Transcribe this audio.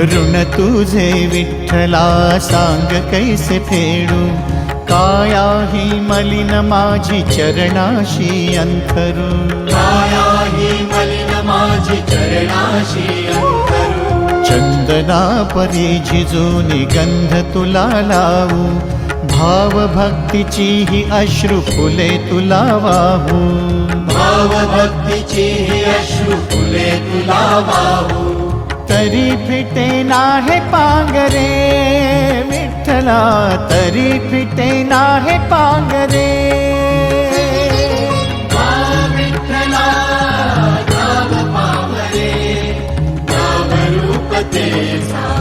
ऋण तुझे विठ्ठला सांग कैसे फेडू? काया ही मलिन माझी चरणाशी अंथरू. काया ही मलिन माझी चरणाशी अंतरू चंदना परी झिजूनी गंध तुला लावू. भाव भक्तीची ही अश्रू फुले तुला वाहू. भाव भक्तीची ही अश्रू फुले तुला वाहू. तरी फिटे नाहे पांगरे तरि पिटेनाहे पाङ्गरे तरि पिटेनाहे पाङ्गरे